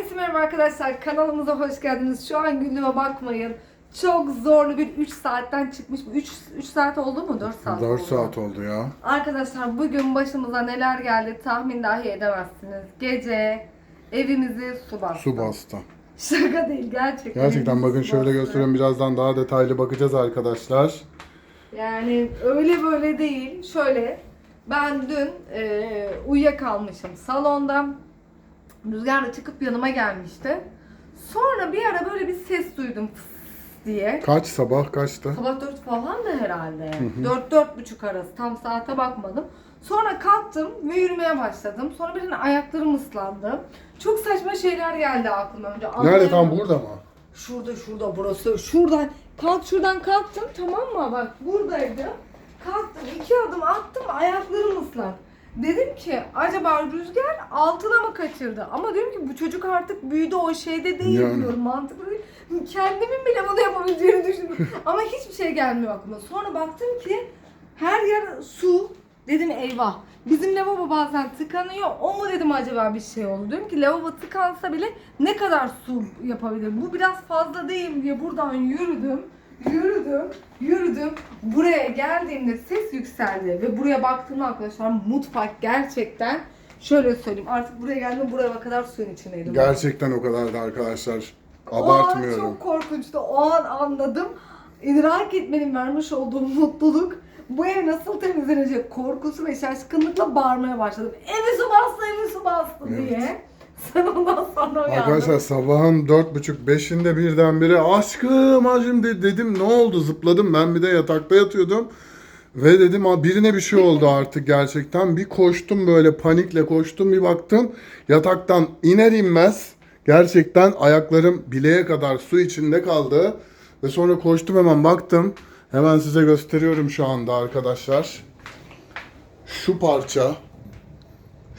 Herkese merhaba arkadaşlar. Kanalımıza hoş geldiniz. Şu an gündeme bakmayın. Çok zorlu bir 3 saatten çıkmış. 3 3 saat oldu mu? 4 saat 4 oldu. saat oldu ya. Arkadaşlar bugün başımıza neler geldi tahmin dahi edemezsiniz. Gece evimizi su bastı. Su bastı. Şaka değil gerçekten. Gerçekten bakın şöyle bastı. göstereyim birazdan daha detaylı bakacağız arkadaşlar. Yani öyle böyle değil. Şöyle ben dün e, uyuyakalmışım salonda. Rüzgar da çıkıp yanıma gelmişti. Sonra bir ara böyle bir ses duydum fıs diye. Kaç sabah kaçtı? Sabah 4 falan da herhalde. 4-4.30 arası. Tam saate bakmadım. Sonra kalktım ve yürümeye başladım. Sonra birinin ayaklarım ıslandı. Çok saçma şeyler geldi aklıma önce. Nerede tam burada mı? Şurada şurada burası. Şuradan kalk şuradan kalktım tamam mı? Bak buradaydı. Kalktım iki adım attım ayaklarım ıslak. Dedim ki acaba rüzgar altına mı kaçırdı? Ama diyorum ki bu çocuk artık büyüdü o şeyde değil Yani. diyorum mantıklı değil. Kendimin bile bunu yapabileceğini düşündüm. Ama hiçbir şey gelmiyor aklıma. Sonra baktım ki her yer su. Dedim eyvah. Bizim lavabo bazen tıkanıyor. O mu dedim acaba bir şey oldu. Diyorum ki lavabo tıkansa bile ne kadar su yapabilir? Bu biraz fazla değil diye buradan yürüdüm. Yürüdüm, yürüdüm. Buraya geldiğimde ses yükseldi ve buraya baktığımda arkadaşlar mutfak gerçekten şöyle söyleyeyim artık buraya geldim buraya kadar suyun içindeydim. Gerçekten o kadardı arkadaşlar. O an Abartmıyorum. çok korkunçtu. O an anladım. İdrak etmenin vermiş olduğu mutluluk bu ev nasıl temizlenecek korkusu ve şaşkınlıkla bağırmaya başladım. Evi su bastı, evi su bastı Evet. diye. Sen ondan sonra uyandın. Arkadaşlar sabahın dört buçuk beşinde birdenbire aşkım aşkım de- dedim ne oldu zıpladım ben bir de yatakta yatıyordum. Ve dedim "Aa, birine bir şey oldu artık gerçekten. Bir koştum böyle panikle koştum bir baktım. Yataktan iner inmez gerçekten ayaklarım bileğe kadar su içinde kaldı. Ve sonra koştum hemen baktım. Hemen size gösteriyorum şu anda arkadaşlar. Şu parça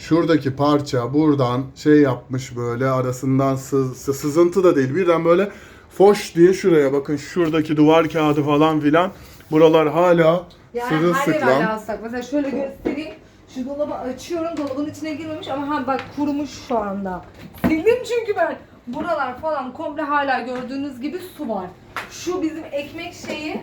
şuradaki parça buradan şey yapmış böyle arasından sız, sı- sızıntı da değil birden böyle foş diye şuraya bakın şuradaki duvar kağıdı falan filan buralar hala Yani sırılsıklam. hala ıslak. Mesela şöyle göstereyim. Şu dolabı açıyorum. Dolabın içine girmemiş ama ha bak kurumuş şu anda. Sildim çünkü ben. Buralar falan komple hala gördüğünüz gibi su var. Şu bizim ekmek şeyi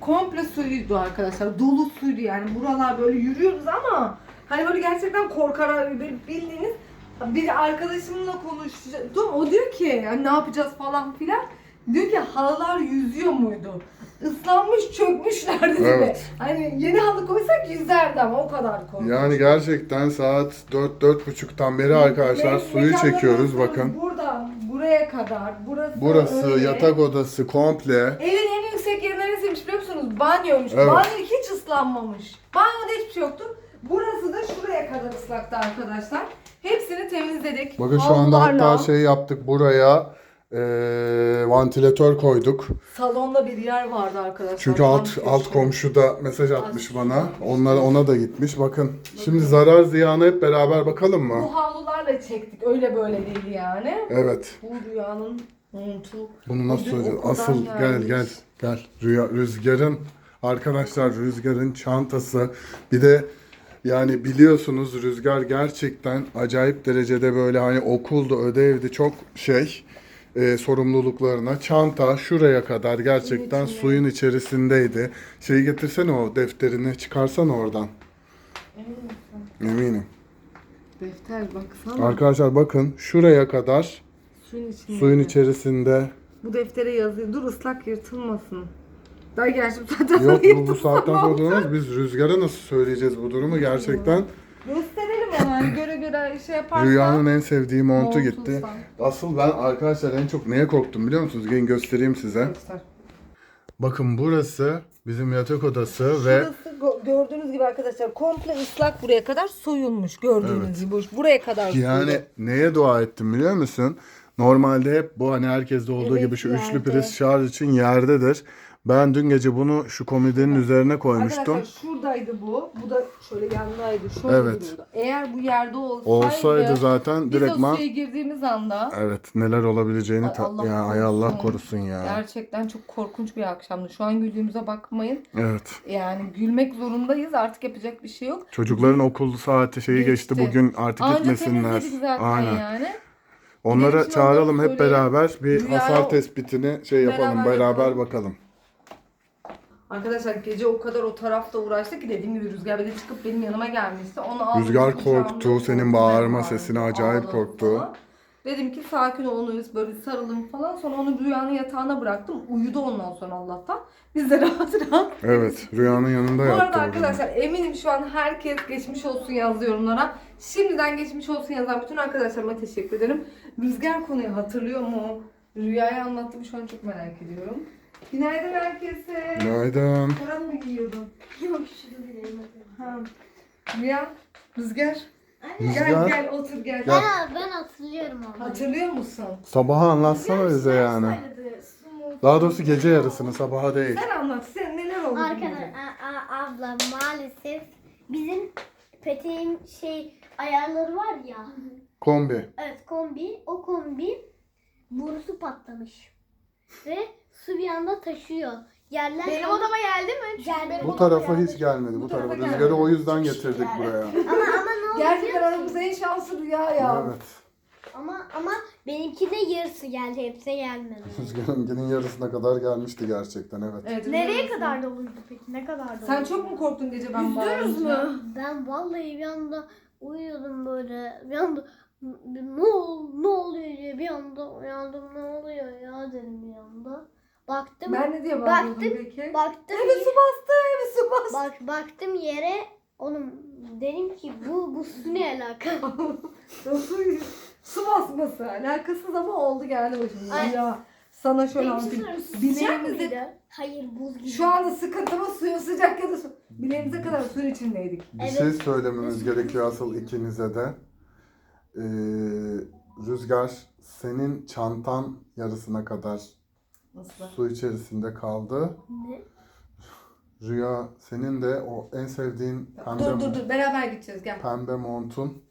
komple suyuydu arkadaşlar. Dolu suydu yani. Buralar böyle yürüyoruz ama hani böyle gerçekten korkarak bildiğiniz bir arkadaşımla konuştum. O diyor ki yani ne yapacağız falan filan. Diyor ki halılar yüzüyor muydu? Islanmış çökmüşlerdi Evet. evet. Hani yeni halı koysak yüzerdi ama o kadar korkunç. Yani gerçekten saat 4-4.30'dan beri arkadaşlar Ve suyu çekiyoruz bakın. Buradan buraya kadar. Burası, Burası öyle. yatak odası komple. Evin en yüksek yeri neresiymiş biliyor musunuz? Banyoymuş. Evet. Banyo hiç ıslanmamış. Banyoda hiçbir şey yoktu. Burası da şuraya kadar ıslaktı arkadaşlar. Hepsini temizledik. Bakın şu anda Havlularla. hatta şey yaptık buraya eee vantilatör koyduk. Salonda bir yer vardı arkadaşlar. Çünkü Tam alt köşe. alt komşu da mesaj atmış bana. Onlar ona da gitmiş. Bakın şimdi zarar ziyanı hep beraber bakalım mı? Bu havlularla çektik. Öyle böyle değil yani. Evet. Bu rüyanın montu. Bunu nasıl Bugün söyleyeceğiz? okuldan Asıl gel gel gel. Rüya, rüzgarın arkadaşlar rüzgarın çantası. Bir de yani biliyorsunuz rüzgar gerçekten acayip derecede böyle hani okulda ödevdi çok şey e, sorumluluklarına çanta şuraya kadar gerçekten içine. suyun içerisindeydi. Şeyi getirsene o defterini çıkarsana oradan. Emin misin? Eminim. Defter baksana. Arkadaşlar bakın şuraya kadar Suyun içinde. suyun içerisinde. Bu deftere yazıyor. Dur ıslak yırtılmasın. Daha gerçi bu zaten Yok bu, bu saatten sonra olacak? Biz rüzgara nasıl söyleyeceğiz bu durumu gerçekten. Gösterelim hemen göre göre şey yaparsan. Rüyanın en sevdiği montu Montu gitti. sen. Asıl ben arkadaşlar en çok neye korktum biliyor musunuz? Gelin göstereyim size. Göster. Bakın burası bizim yatak odası ve Şurası gö- gördüğünüz gibi arkadaşlar komple ıslak buraya kadar soyulmuş gördüğünüz gibi. Buraya kadar yani neye dua ettim biliyor musun? Normalde hep bu hani herkeste olduğu Evet, gibi şu üçlü yerde. priz şarj için yerdedir. Ben dün gece bunu şu komodinin üzerine koymuştum. Arkadaşlar şuradaydı bu. Bu da şöyle yandaydı. Şöyle Evet. duruyordu. Eğer bu yerde olsaydı, Olsaydı zaten biz direktman o suya girdiğimiz anda evet neler olabileceğini Ay, ta- Allah ya ay Allah korusun. ya. gerçekten çok korkunç bir akşamdı. Şu an güldüğümüze bakmayın. Evet. Yani gülmek zorundayız. Artık yapacak bir şey yok. Çocukların okul saati şeyi geçti. Geçti. Bugün artık Anca gitmesinler. zaten Aynen. yani. Onlara çağıralım hep beraber bir hasar tespitini şey yapalım Beraber bakalım. Arkadaşlar gece o kadar o tarafta uğraştık ki dediğim gibi Rüzgar bir de çıkıp benim yanıma gelmişti. Onu aldım, Rüzgar kucağımda korktu, senin bağırma sesine acayip ağladım korktu. falan. Dedim ki sakin ol onu böyle sarılın falan. Sonra onu Rüya'nın yatağına bıraktım. Uyudu ondan sonra Allah'tan. Biz de rahat rahat. Evet Rüyanın yanında Bu arada yattı bugün. arkadaşlar eminim şu an herkes geçmiş olsun yazdı yorumlara. Şimdiden geçmiş olsun yazan bütün arkadaşlarıma teşekkür ederim. Rüzgar konuyu hatırlıyor mu? Rüyayı anlattım şu an çok merak ediyorum. Günaydın herkese. Günaydın. Çorap mı giyiyordun? Yok şunu bileyim. Ha. Rüya, Rüzgar. Gel Rüzgar. gel otur gel. Gel. Ben, ben hatırlıyorum onu. Hatırlıyor musun? Sabaha anlatsana bize yani. Söyledi. Smooth. Daha doğrusu gece yarısını sabaha değil. Sen anlat. Sen neler oldu? Arkadaş, gece? a- a- abla maalesef bizim peteğin şey ayarları var ya. Kombi. Evet kombi. O kombi borusu patlamış. Ve su bir anda taşıyor. Yerler Benim odama geldi mi? Çünkü Geldi. benim Bu odama tarafa geldi. hiç gelmedi. Bu Bu tarafa. tarafa Rüzgarı gelmedi. o yüzden getirdik buraya. ama ama ne oldu Gerçekten aramızda en şanslı Rüya ya. Evet. Ama ama benimki de yarısı geldi. Hepsi gelmedi. Rüzgarın yarısına kadar gelmişti gerçekten evet. Evet, Nereye kadar doluydu peki? Ne kadar doluydu? Sen çok mu korktun gece ben Yüzdünüz bağırınca? mü? Ben vallahi bir anda uyuyordum böyle. Bir anda ne, ol, ne oluyor diye bir anda uyandım. Ne oluyor ya dedim bir anda. Baktım. Ben ne diye bağırıyordum Baktım. peki? Baktım. Eve su bastı, eve su bastı. Bak baktım yere. Oğlum dedim ki bu bu su ne alaka? su, su basması. Alakasız ama oldu geldi başıma. Ay. Ya sana şöyle anlatayım. mıydı? Hayır buz gibi. şu anda sıkıntımız suyun sıcak ya da su. Bileğimize kadar suyun içindeydik. Bir Evet. şey söylememiz gerekiyor asıl ikinize de. Ee, Rüzgar senin çantan yarısına kadar Nasıl? su içerisinde kaldı. Ne? Rüya senin de o en sevdiğin pembe, Dur dur dur beraber gideceğiz gel. pembe montun.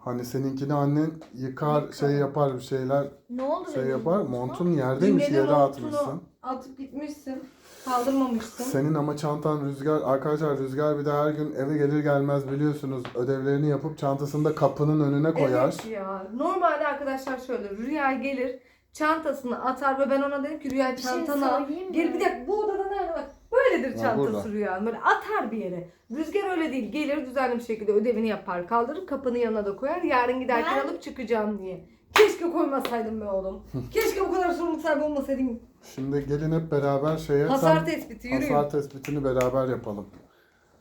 Hani seninkini annen yıkar şey yapar bir şeyler Ne oldu şey benim? yapar. Montun yerdeymiş Dün yere atmışsın. Atıp gitmişsin. Kaldırmamışsın. Senin ama çantan Rüzgar, arkadaşlar Rüzgar bir de her gün eve gelir gelmez biliyorsunuz ödevlerini yapıp çantasını da kapının önüne koyar. Evet ya. Normalde arkadaşlar şöyle Rüya gelir çantasını atar ve ben ona dedim ki Rüya şey çantana al. Gel bir dakika bu odada nerede bak. Böyledir çantası burada. Rüya. Böyle atar bir yere. Rüzgar öyle değil. Gelir düzenli bir şekilde ödevini yapar. Kaldırır kapının yanına da koyar. Yarın giderken Ben- alıp çıkacağım diye. Keşke koymasaydım be oğlum. Keşke bu kadar sorumluluk sahibi olmasaydım. Şimdi gelin hep beraber şeye Hasar tespiti yürüyün. hasar tespitini beraber yapalım.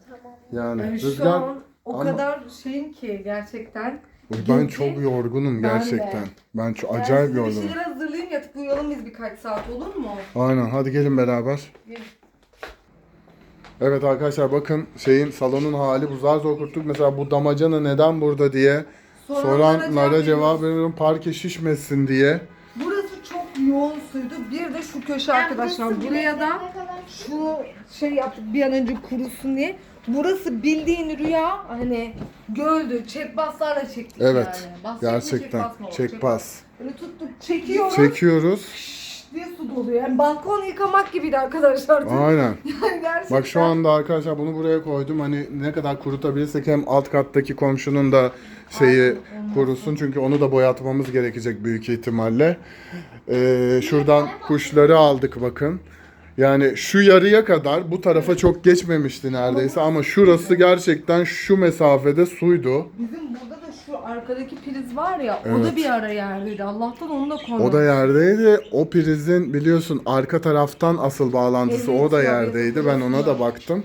Tamam. Yani Yani şu Rüzgar an o ama- ben şeyim ki gerçekten. Ben gece- çok yorgunum Ben de. gerçekten. Ben çok Ben acayip yorgunum. Bir şeyler hazırlayayım yatıp uyuyalım biz birkaç saat olur mu? Aynen hadi gelin beraber. Gelin. Evet arkadaşlar bakın şeyin salonun hali bu zar zor kurtulduk. Mesela bu damacana neden burada diye soranlara cevap veriyorum. Parke şişmesin diye. Burası çok yoğun suydu. Bir de şu köşe arkadaşlar. Buraya da şu şey yaptık bir an önce kurusun diye. Burası bildiğin rüya hani göldü. Çekbaslarla çektik Evet. yani. Bas çekme, Gerçekten. çekbas mı. Böyle tuttuk çekiyoruz. Çekiyoruz. diye su doluyor. Yani balkon yıkamak gibiydi arkadaşlar. Aynen. Yani gerçekten. Bak şu anda arkadaşlar bunu buraya koydum. Hani ne kadar kurutabilirsek hem alt kattaki komşunun da şeyi kurusun. Çünkü onu da boyatmamız gerekecek büyük ihtimalle. Ee, şuradan kuşları aldık bakın. Yani şu yarıya kadar bu tarafa çok geçmemişti neredeyse ama şurası gerçekten şu mesafede suydu. Bizim burada da şu arkadaki priz var ya o Evet. da bir ara yerdeydi. Allah'tan onu da koymadık. O da yerdeydi. O prizin biliyorsun arka taraftan asıl bağlantısı Evet, o da ya, yerdeydi. Ben ona da baktım.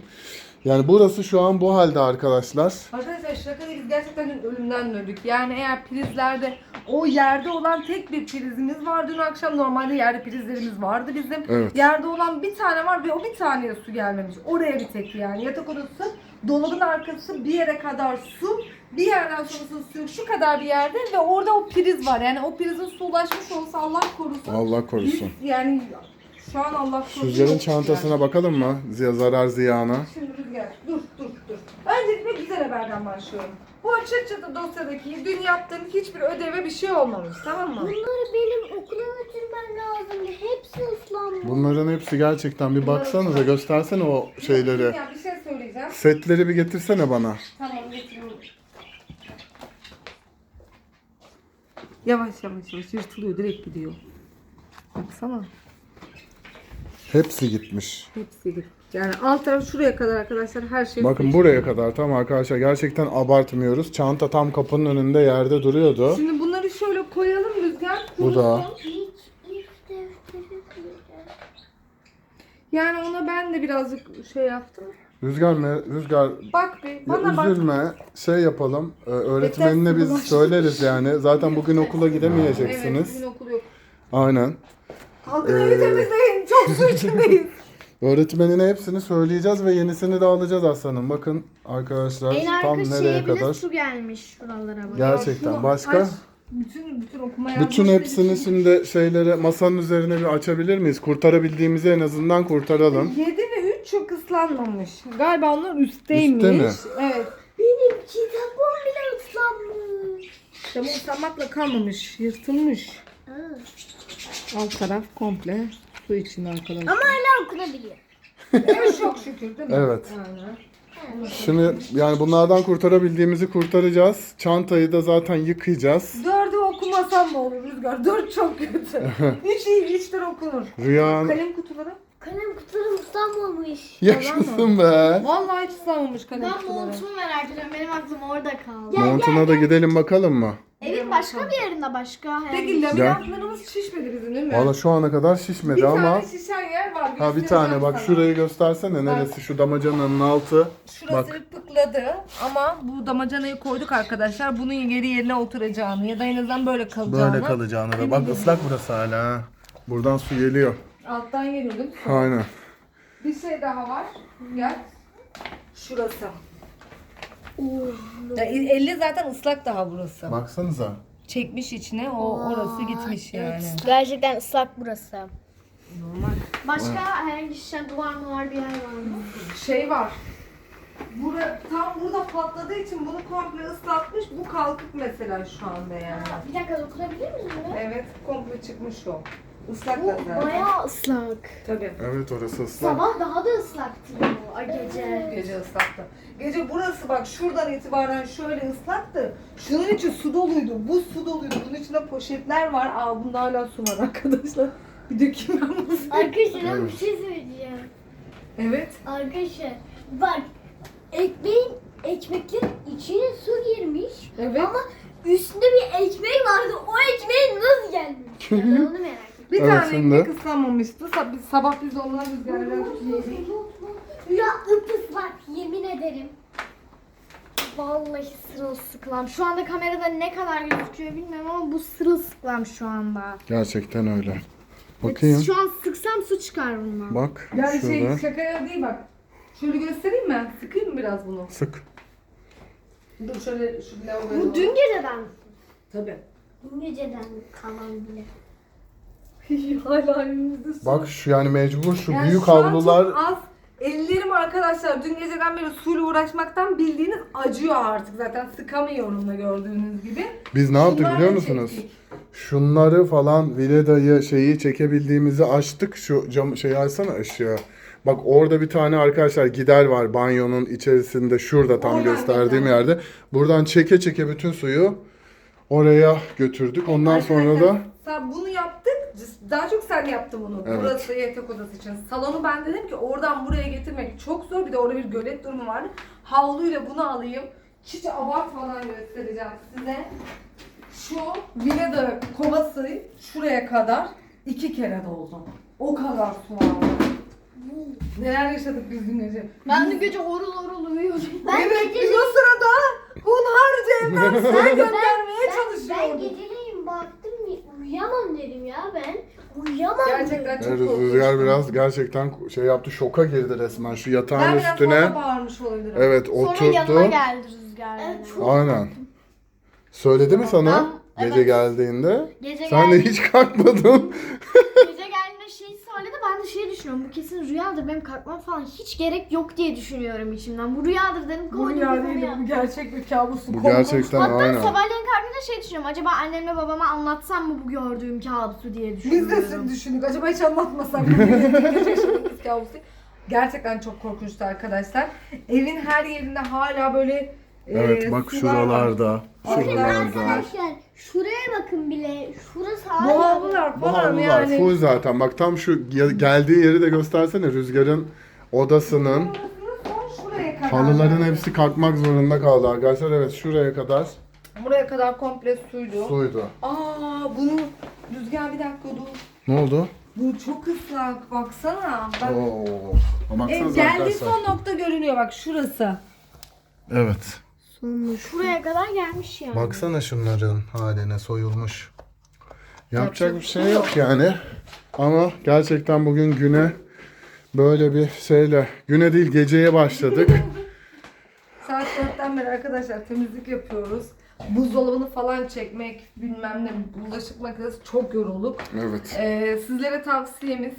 Yani burası şu an bu halde arkadaşlar. Arkadaşlar şaka değil biz gerçekten dün ölümden döndük. Yani eğer prizlerde o yerde olan tek bir prizimiz var. Dün akşam normalde yerde prizlerimiz vardı bizim. Evet. Yerde olan bir tane var ve o bir taneye su gelmemiş. Oraya bir tek yani. Yatak odası, dolabın arkası bir yere kadar su. Bir yerden sonrası su yok. Şu kadar bir yerde ve orada o priz var. Yani o prizin su ulaşmış olsa Allah korusun. Allah korusun. Biz yani şu an Allah korusun. Yok çantasına yani. bakalım mı? Ziya zarar ziyana. Şimdi Rüzgar dur dur dur. Öncelikle güzel haberden başlıyorum. Bu açık çatı dosyadaki dün yaptığın hiçbir ödeve bir şey olmamış tamam mı? Bunları benim okula götürmem lazım. Hepsi ıslanmış. Bunların hepsi gerçekten bir baksanıza göstersene o şeyleri. Ya bir şey söyleyeceğim. Setleri bir getirsene bana. Tamam getiriyorum. Yavaş yavaş yavaş yırtılıyor direkt gidiyor. Baksana. Hepsi gitmiş. Hepsi gitti. Yani alt taraf şuraya kadar arkadaşlar her şey. Bakın buraya kadar tam arkadaşlar gerçekten abartmıyoruz. Çanta tam kapının önünde yerde duruyordu. Şimdi bunları şöyle koyalım Rüzgar. Bu da. Yani ona ben de birazcık şey yaptım. Rüzgar mı? Bak Bak bir Ya bana bak. üzülme. Şey yapalım. e, Öğretmenine biz söyleriz yani. Zaten bugün okula Evet gidemeyeceksiniz. bugün okul yok. Aynen. Kalkın Ee, evi temizleyin. Çok su içindeyiz. Öğretmenine hepsini söyleyeceğiz ve yenisini de alacağız aslanım. Bakın arkadaşlar En tam arka nereye şeye bile kadar. su gelmiş şuralara bak. Gerçekten. Başka? Bütün bütün okuma yazma Bütün hepsini için. şimdi şeylere masanın üzerine bir açabilir miyiz? Kurtarabildiğimizi en azından kurtaralım. 7 ve 3 çok ıslanmamış. Galiba onlar üstteymiş. Üstte mi? Evet. Benim kitabım bile ıslanmış. İşte bu ıslanmakla kalmamış. Yırtılmış. Ha. Alt taraf komple su içinde arkadaşlar. Ama hala okunabiliyor. Evet çok şükür değil mi? Evet. Aynen. Şimdi yani bunlardan kurtarabildiğimizi kurtaracağız. Çantayı da zaten yıkayacağız. Dördü okumasam mı olur Rüzgar? Dört çok kötü. Üç iyi, üçler okunur. Rüyan Kalem kutuları? Kalem kutularım ıslanmamış. yaşasın be. Vallahi hiç ıslanmamış kalem Ben kutuları. montumu merak ediyorum. Benim aklım orada kaldı. Montuna da gidelim bakalım mı? Evin başka bir yerinde başka. Peki laminatlarımız şişmedi bizim değil mi? Valla şu ana kadar şişmedi bir ama tane şişen yer var. ha bir tane bak sana. şurayı göstersene neresi şu damacananın altı. Şurası Bak pıkladı ama bu damacanayı koyduk arkadaşlar. Bunun geri yerine oturacağını ya da en azından böyle kalacağını. böyle kalacağını da. Bak ıslak burası hala. ha. Buradan su geliyor. Alttan geliyor değil mi? Aynen. Bir şey daha var. Gel. Şurası. Ya, 50 zaten ıslak daha burası. Baksanıza. Çekmiş içine o orası gitmiş yani. Gerçekten ıslak burası. Normal. Başka herhangi şişen duvar mı var bir yer var mı? Şey var. Bura, tam burada patladığı için bunu komple ıslatmış. Bu kalkık mesela şu anda yani. Bir dakika dokunabilir miyim? Evet komple çıkmış o. Islak da Bu zaten. bayağı ıslak. Tabii. Evet orası ıslak. Sabah daha da ıslaktı bu ay gece. Gece ıslaktı. Gece burası bak şuradan itibaren şöyle ıslaktı. Şunun içi su doluydu. Bu su doluydu. Bunun içinde poşetler var. Aa bunda hala su var arkadaşlar. Bir dökeyim ben bunu. Arkadaşlar bir şey söyleyeceğim. Evet. Arkadaşlar bak ekmeğin ekmeklerin içine su girmiş Evet. ama üstünde bir ekmek vardı. O ekmeğin nasıl gelmiş? Ben onu merak. Bir Evet, tane şimdi. ekmek ıslanmamıştı. Sab- biz sabah biz ondan rüzgarla yedik. Ya ıpıslak yemin ederim. Vallahi sırılsıklam. Şu anda kamerada ne kadar gözüküyor bilmiyorum ama bu sırılsıklam şu anda. Gerçekten öyle. Bakayım. Şu an sıksam su çıkar bundan. Bak Yani şurada. şey şakaya değil bak. Şöyle göstereyim mi? Sıkayım mı biraz bunu? Sık. Dur şöyle şu lavaboya Bu doğru. dün geceden. Tabii. Dün geceden kalan bile. Hala elimizde su. Bak şu yani mecbur şu Yani büyük şu an havlular çok az. Ellerim arkadaşlar dün geceden beri suyla uğraşmaktan bildiğiniz acıyor artık zaten sıkamıyorum da gördüğünüz gibi. biz ne yaptık Bunlarla biliyor musunuz? çektik. Şunları falan Vileda'yı şeyi çekebildiğimizi açtık. Şu cam şeyi açsana ışığı. Bak orada bir tane arkadaşlar gider var banyonun içerisinde şurada tam Oradan gösterdiğim gider. yerde. Buradan çeke çeke bütün suyu oraya götürdük. Ondan sonra da Sen bunu yaptık. Daha çok sen yaptın bunu. Evet. Burası yatak odası için. Salonu ben dedim ki oradan buraya getirmek çok zor. Bir de orada bir gölet durumu vardı. Havluyla bunu alayım. Hiç abartmadan göstereceğim size. Şu Vileda kovası şuraya kadar iki kere doldu. O kadar su aldı. Neler yaşadık biz dün gece. Ben dün gece horul horul uyuyordum. Ben evet gece- biz o sırada hunharca evden su göndermeye Ben çalışıyorduk. geceleyin baktım uyuyamam dedim ya ben. Uyuyamam Gerçekten çok Evet. Rüzgar biraz gerçekten şey yaptı şoka girdi resmen şu Ben yatağın biraz üstüne. fazla bağırmış olabilirim. Evet Sonra yanıma oturdu. geldi rüzgar. Evet, çok- Aynen. Söyledi mi sana Ben- gece evet. geldiğinde? Gece Sen de geldi. hiç kalkmadın. Gece geldiğinde şey söyledi ben de şey düşünüyorum bu kesin rüyadır benim kalkmam falan hiç gerek yok diye düşünüyorum içimden. Bu rüyadır dedim Bu rüya değil, bu gerçek bir kabus. Bu gerçekten Hatta aynen. sabahleyin kalktığımda şey düşünüyorum acaba annemle babama anlatsam mı bu gördüğüm kabusu diye Biz düşünüyorum. de düşündük. Acaba hiç anlatmasak mı? Gerçekten çok korkunçtu arkadaşlar. Evin her yerinde hala böyle Evet Ee, bak sular var. şuralarda. Bakın Şuralarda. Arkadaşlar şuraya bakın bile. Şurası Bu hala. havlular Bu falan havlular yani. full zaten. Bak tam şu ge- geldiği yeri de göstersene Rüzgar'ın odasının. Son şuraya kadar. Halıların hepsi kalkmak zorunda kaldı arkadaşlar. Evet şuraya kadar Buraya kadar komple suydu. suydu. Aa bunu Rüzgar bir dakika dur. Ne oldu? Bu çok ıslak baksana. Bak. Oo. E, Baksanıza geldiği arkadaşlar. son nokta görünüyor bak şurası. Evet. Şuraya kadar gelmiş yani. Baksana şunların haline soyulmuş. Yapacak bir şey yok yani. Ama gerçekten bugün güne böyle bir şeyle, güne değil geceye başladık. Saat 4'ten beri arkadaşlar temizlik yapıyoruz. Buzdolabını falan çekmek, bilmem ne, bulaşık makinesi çok yorulduk. Evet. Ee, sizlere tavsiyemiz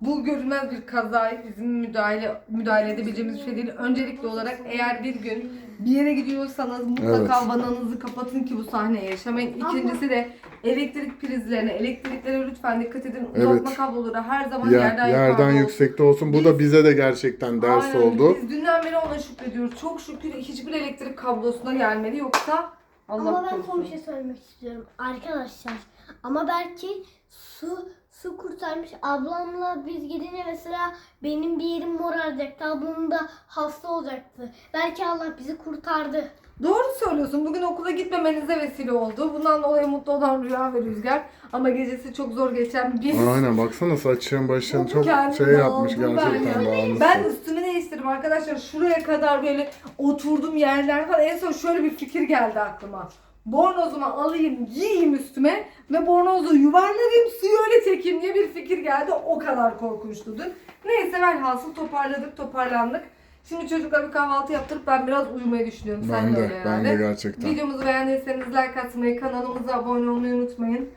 bu görünmez bir kazayı bizim müdahale müdahale edebileceğimiz bir şey değil. Öncelikli olarak eğer bir gün bir yere gidiyorsanız mutlaka Evet. vananızı kapatın ki bu sahneyi yaşamayın. İkincisi de elektrik prizlerine, elektriklere lütfen dikkat edin. Uzatma Evet. kabloları her zaman Ya, yerden, yerden yukarıda olsun. yüksekte olsun. Bu da bize de gerçekten ders Aynen. oldu. Biz dünden beri ona şükrediyoruz. Çok şükür hiçbir elektrik kablosuna gelmedi. Yoksa Allah Ama ben son bir şey söylemek istiyorum arkadaşlar. Ama belki su su kurtarmış. Ablamla biz gidince mesela benim bir yerim moraracaktı. Ablam da hasta olacaktı. Belki Allah bizi kurtardı. Doğru söylüyorsun. Bugün okula gitmemenize vesile oldu. Bundan dolayı mutlu olan Rüya ve Rüzgar. Ama gecesi çok zor geçen biz. Aynen baksana saçın başın çok şey yapmış aldım ben gerçekten ya. bağımlısı. Ben üstümü değiştirdim arkadaşlar. Şuraya kadar böyle oturdum yerler falan. En son şöyle bir fikir geldi aklıma. Bornozumu alayım, giyeyim üstüme ve bornozu yuvarlayayım, suyu öyle çekeyim diye bir fikir geldi. O kadar korkunçtu dün. Neyse velhasıl toparladık, toparlandık. Şimdi çocuklara bir kahvaltı yaptırıp ben biraz uyumayı düşünüyorum. Sen Ben de de, öyle ben de gerçekten. Videomuzu beğendiyseniz like atmayı, kanalımıza abone olmayı unutmayın.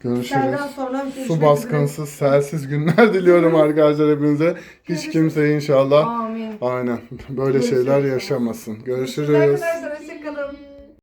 Görüşürüz. Sonra Su üzere. baskınsız, selsiz günler diliyorum arkadaşlar hepinize. Hiç kimse inşallah Amin. aynen böyle Görüşürüz. şeyler yaşamasın. Görüşürüz. Arkadaşlar